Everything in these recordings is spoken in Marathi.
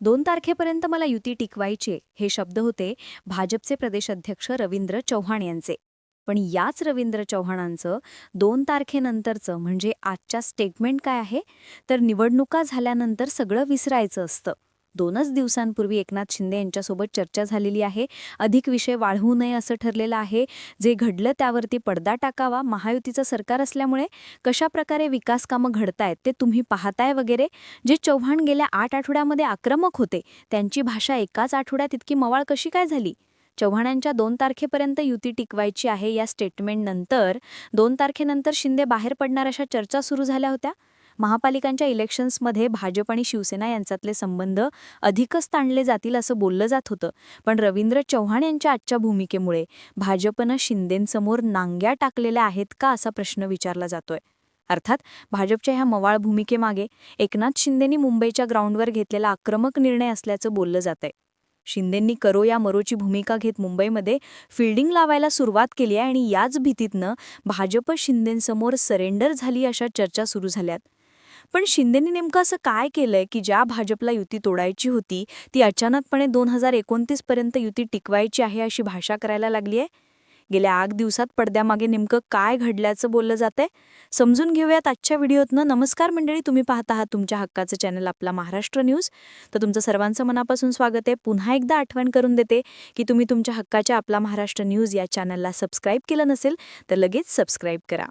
दोन तारखेपर्यंत मला युती टिकवायची हे शब्द होते भाजपचे प्रदेशाध्यक्ष रवींद्र चव्हाण यांचे. पण याच रवींद्र चव्हाणांचं दोन तारखेनंतरचं म्हणजे आजच्या स्टेटमेंट काय आहे? तर निवडणुका झाल्यानंतर सगळं विसरायचं असतं. दोनच दिवसांपूर्वी एकनाथ शिंदे यांच्यासोबत चर्चा झालेली आहे. अधिक विषय वाढवू नये असं ठरलेलं आहे. जे घडलं त्यावरती पडदा टाकावा. महायुतीचं सरकार असल्यामुळे कशा प्रकारे विकास कामं घडतायत ते तुम्ही पाहताय वगैरे. जे चव्हाण गेल्या आठ आठवड्यामध्ये आक्रमक होते त्यांची भाषा एकाच आठवड्यात इतकी मवाळ कशी काय झाली? चव्हाणांच्या दोन तारखेपर्यंत युती टिकवायची आहे या स्टेटमेंटनंतर दोन तारखेनंतर शिंदे बाहेर पडणार अशा चर्चा सुरू झाल्या होत्या? महापालिकांच्या इलेक्शन्समध्ये भाजप आणि शिवसेना यांच्यातले संबंध अधिकच ताणले जातील असं बोललं जात होतं. पण रवींद्र चव्हाण यांच्या आजच्या भूमिकेमुळे भाजपनं शिंदेंसमोर नांग्या टाकलेल्या आहेत का असा प्रश्न विचारला जातोय. अर्थात भाजपच्या ह्या मवाळ भूमिकेमागे एकनाथ शिंदेंनी मुंबईच्या ग्राउंडवर घेतलेला आक्रमक निर्णय असल्याचं बोललं जातंय. शिंदेंनी करो या मरोची भूमिका घेत मुंबईमध्ये फिल्डिंग लावायला सुरुवात केली आहे आणि याच भीतीतनं भाजप शिंदेंसमोर सरेंडर झाली अशा चर्चा सुरू झाल्यात. पण शिंदेनी नेमकं असं काय केलंय की ज्या भाजपला युती तोडायची होती ती अचानकपणे दोन हजार एकोणतीस पर्यंत युती टिकवायची आहे अशी भाषा करायला लागली आहे गेल्या आठ दिवसात पडद्यामागे नेमकं काय घडल्याचं बोललं जातंय? समजून घेऊयात आजच्या व्हिडिओतनं. नमस्कार मंडळी तुम्ही पाहत आहात तुमच्या हक्काचं चॅनल आपला महाराष्ट्र न्यूज. तर तुमचं सर्वांचं मनापासून स्वागत आहे. पुन्हा एकदा आठवण करून देते की तुम्ही तुमच्या हक्काच्या आपला महाराष्ट्र न्यूज या चॅनलला सबस्क्राईब केलं नसेल तर लगेच सबस्क्राईब करा.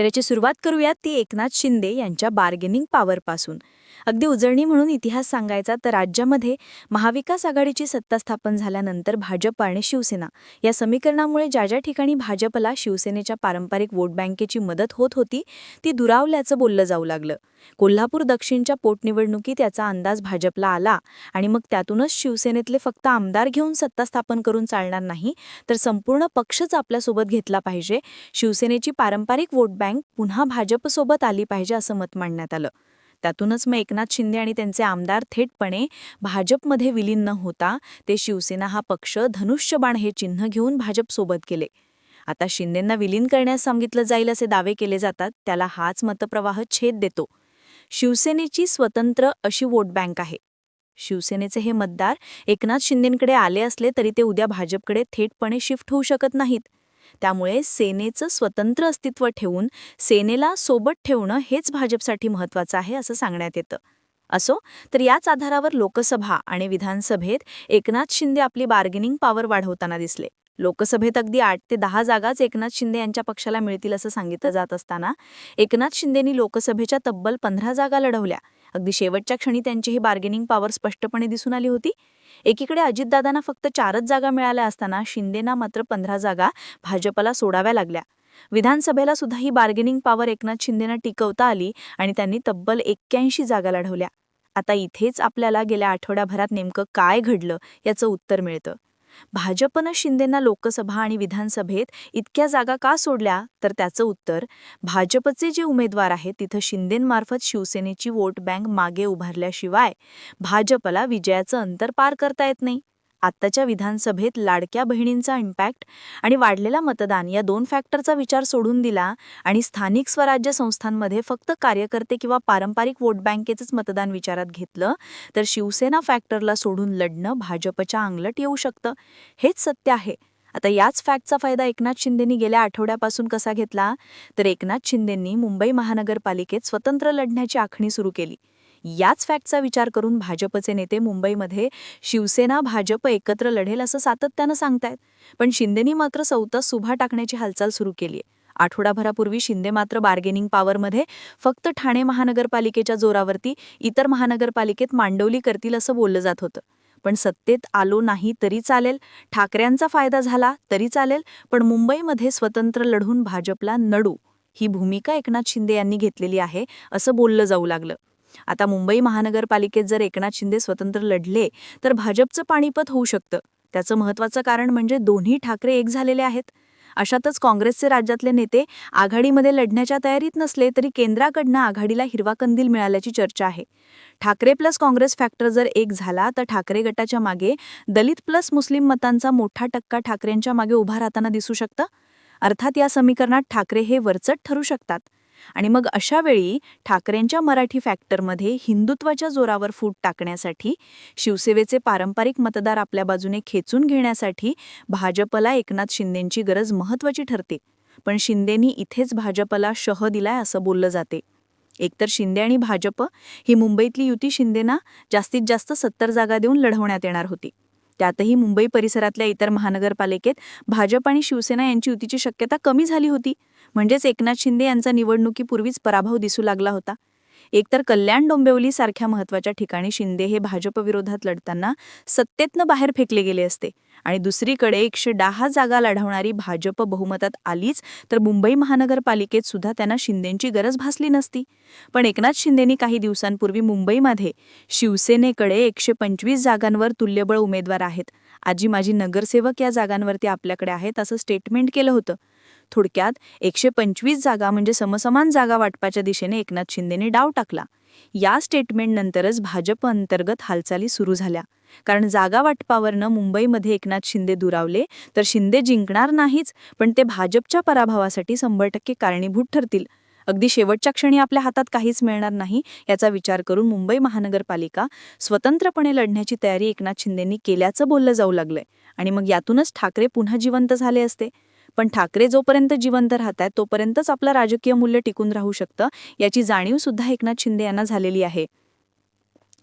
तर याची सुरुवात करूयात ती एकनाथ शिंदे यांच्या बार्गेनिंग पॉवरपासून अगदी उजळणी म्हणून इतिहास सांगायचा तर राज्यामध्ये महाविकास आघाडीची सत्ता स्थापन झाल्यानंतर भाजप आणि शिवसेना या समीकरणामुळे ज्या ज्या ठिकाणी भाजपला शिवसेनेच्या पारंपरिक वोट बँकेची मदत होत होती ती दुरावल्याचं बोललं जाऊ लागलं. कोल्हापूर दक्षिणच्या पोटनिवडणुकीत याचा अंदाज भाजपला आला आणि मग त्यातूनच शिवसेनेतले फक्त आमदार घेऊन सत्ता स्थापन करून चालणार नाही तर संपूर्ण पक्षच आपल्यासोबत घेतला पाहिजे. शिवसेनेची पारंपरिक वोट बँक पुन्हा भाजपसोबत आली पाहिजे असं मत मांडण्यात आलं. त्यातूनच मग एकनाथ शिंदे आणि त्यांचे आमदार थेटपणे भाजपमध्ये विलीन न होता ते शिवसेना हा पक्ष धनुष्यबाण हे चिन्ह घेऊन भाजपसोबत गेले. आता शिंदेंना विलीन करण्यास सांगितलं जाईल असे दावे केले जातात त्याला हाच मतप्रवाह छेद देतो. शिवसेनेची स्वतंत्र अशी वोट बँक आहे. शिवसेनेचे हे मतदार एकनाथ शिंदेंकडे आले असले तरी ते उद्या भाजपकडे थेटपणे शिफ्ट होऊ शकत नाहीत. त्यामुळे सेनेचं स्वतंत्र अस्तित्व ठेवून सेनेला सोबत ठेवणं हेच भाजपसाठी महत्त्वाचं आहे असं सांगण्यात येतं. असो तर याच आधारावर लोकसभा आणि विधानसभेत एकनाथ शिंदे आपली बार्गेनिंग पॉवर वाढवताना दिसले. लोकसभेत अगदी आठ ते दहा जागाच एकनाथ शिंदे यांच्या पक्षाला मिळतील असं सांगितलं जात असताना एकनाथ शिंदेनी लोकसभेच्या तब्बल पंधरा जागा लढवल्या. अगदी शेवटच्या क्षणी त्यांची ही बार्गेनिंग पॉवर स्पष्टपणे दिसून आली होती. एकीकडे अजितदादांना फक्त चारच जागा मिळाल्या असताना शिंदेना मात्र पंधरा जागा भाजपला सोडाव्या लागल्या. विधानसभेला सुद्धा ही बार्गेनिंग पॉवर एकनाथ शिंदेना टिकवता आली आणि त्यांनी तब्बल एक्क्याऐंशी जागा लढवल्या. आता इथेच आपल्याला गेल्या आठवड्याभरात नेमकं काय घडलं याचं उत्तर मिळतं. भाजपनं शिंदेंना लोकसभा आणि विधानसभेत इतक्या जागा का सोडल्या? तर त्याचं उत्तर भाजपचे जे उमेदवार आहेत तिथं शिंदेंमार्फत शिवसेनेची वोट बँक मागे उभारल्याशिवाय भाजपला विजयाचं अंतर पार करता येत नाही. आत्ताच्या विधानसभेत लाडक्या बहिणींचा इम्पॅक्ट आणि वाढलेला मतदान या दोन फॅक्टरचा विचार सोडून दिला आणि स्थानिक स्वराज्य संस्थांमध्ये फक्त कार्यकर्ते किंवा पारंपरिक वोट बँकेचंच मतदान विचारात घेतलं तर शिवसेना फॅक्टरला सोडून लढणं भाजपच्या अंगलट येऊ शकतं. हेच सत्य आहे. आता याच फॅक्टचा फायदा एकनाथ शिंदेंनी गेल्या आठवड्यापासून कसा घेतला? तर एकनाथ शिंदेंनी मुंबई महानगरपालिकेत स्वतंत्र लढण्याची आखणी सुरू केली. याच फॅक्टचा विचार करून भाजपचे नेते मुंबईमध्ये शिवसेना भाजप एकत्र लढेल असं सातत्यानं सांगतायत. पण शिंदेनी मात्र सौता सुभा टाकण्याची हालचाल सुरू केली आहे आठवडाभरापूर्वी शिंदे मात्र बार्गेनिंग पॉवरमध्ये फक्त ठाणे महानगरपालिकेच्या जोरावरती इतर महानगरपालिकेत मांडवली करतील असं बोललं जात होतं. पण सत्तेत आलो नाही तरी चालेल ठाकऱ्यांचा फायदा झाला तरी चालेल पण मुंबईमध्ये स्वतंत्र लढून भाजपला नडू ही भूमिका एकनाथ शिंदे यांनी घेतलेली आहे असं बोललं जाऊ लागलं. आता मुंबई महानगरपालिकेत जर एकनाथ शिंदे स्वतंत्र लढले तर भाजपचं पाणीपत होऊ शकतं. त्याचं महत्त्वाचं कारण म्हणजे दोन्ही ठाकरे एक झालेले आहेत. अशातच काँग्रेसचे राज्यातले नेते आघाडीमध्ये लढण्याच्या तयारीत नसले तरी केंद्राकडनं आघाडीला हिरवा कंदील मिळाल्याची चर्चा आहे. ठाकरे प्लस काँग्रेस फॅक्टर जर एक झाला तर ठाकरे गटाच्या मागे दलित प्लस मुस्लिम मतांचा मोठा टक्का ठाकरेंच्या मागे उभा राहताना दिसू शकतं? अर्थात या समीकरणात ठाकरे हे वरचट ठरू शकतात. आणि मग अशा वेळी ठाकरेंच्या मराठी फॅक्टरमध्ये हिंदुत्वाच्या जोरावर फूट टाकण्यासाठी शिवसेवेचे पारंपरिक मतदार आपल्या बाजूने खेचून घेण्यासाठी भाजपला एकनाथ शिंदेंची गरज महत्वाची ठरते. पण शिंदेनी इथेच भाजपला शह दिलाय असं बोललं जाते. एकतर शिंदे आणि भाजप ही मुंबईतली युती शिंदेना जास्तीत जास्त सत्तर जागा देऊन लढवण्यात येणार होती. त्यातही मुंबई परिसरातल्या इतर महानगरपालिकेत भाजप आणि शिवसेना यांची युतीची शक्यता कमी झाली होती. म्हणजेच एकनाथ शिंदे यांचा निवडणुकीपूर्वीच पराभव दिसू लागला होता. एकतर कल्याण डोंबिवली सारख्या महत्त्वाच्या ठिकाणी शिंदे हे भाजपविरोधात लढताना सत्तेतनं बाहेर फेकले गेले असते. आणि दुसरीकडे एकशे दहा जागा लढवणारी भाजप बहुमतात आलीच तर मुंबई महानगरपालिकेत सुद्धा त्यांना शिंदेंची गरज भासली नसती. पण एकनाथ शिंदेनी काही दिवसांपूर्वी मुंबईमध्ये शिवसेनेकडे एकशे पंचवीस जागांवर तुल्यबळ उमेदवार आहेत. आजी माझी नगरसेवक या जागांवरती आपल्याकडे आहेत असं स्टेटमेंट केलं होतं. थोडक्यात एकशे पंचवीस जागा म्हणजे समसमान जागा वाटपाच्या दिशेने एकनाथ शिंदेने डाव टाकला. या स्टेटमेंटनंतरच भाजप अंतर्गत हालचाली सुरू झाल्या. कारण जागा वाटपावरनं मुंबईमध्ये एकनाथ शिंदे दुरावले तर शिंदे जिंकणार नाहीच पण ते भाजपच्या पराभवासाठी शंभर टक्के कारणीभूत ठरतील. अगदी शेवटच्या क्षणी आपल्या हातात काहीच मिळणार नाही याचा विचार करून मुंबई महानगरपालिका स्वतंत्रपणे लढण्याची तयारी एकनाथ शिंदेंनी केल्याचं बोललं जाऊ लागलंय. आणि मग यातूनच ठाकरे पुन्हा जिवंत झाले असते. पण ठाकरे जोपर्यंत जिवंत राहतात तोपर्यंतच आपलं राजकीय मूल्य टिकून राहू शकतं याची जाणीव सुद्धा एकनाथ शिंदे यांना झालेली आहे.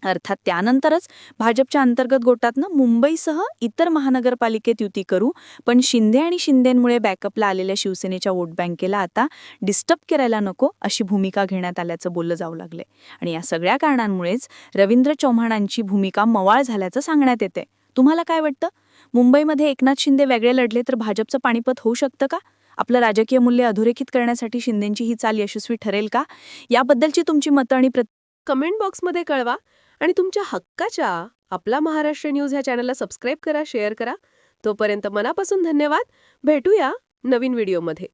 अर्थात त्यानंतरच भाजपच्या अंतर्गत गोटातनं मुंबईसह इतर महानगरपालिकेत युती करू पण शिंदे आणि शिंदेंमुळे बॅकअपला आलेल्या शिवसेनेच्या वोट बँकेला आता डिस्टर्ब करायला नको अशी भूमिका घेण्यात आल्याचं बोललं जाऊ लागले आणि या सगळ्या कारणांमुळेच रवींद्र चव्हाणांची भूमिका मवाळ झाल्याचं सांगण्यात येते तुम्हाला काय वाटतं? मुंबईमध्ये एकनाथ शिंदे वेगळे लढले तर भाजपचं पाणीपत होऊ शकतं का? आपलं राजकीय मूल्य अधोरेखित करण्यासाठी शिंदेंची ही चाल यशस्वी ठरेल का? याबद्दलची तुमची मतं आणि प्रत कमेंट बॉक्समध्ये कळवा आणि तुमच्या हक्काच्या आपला महाराष्ट्र न्यूज ह्या चॅनलला सबस्क्राईब करा शेअर करा. तोपर्यंत मनापासून धन्यवाद. भेटूया नवीन व्हिडिओमध्ये.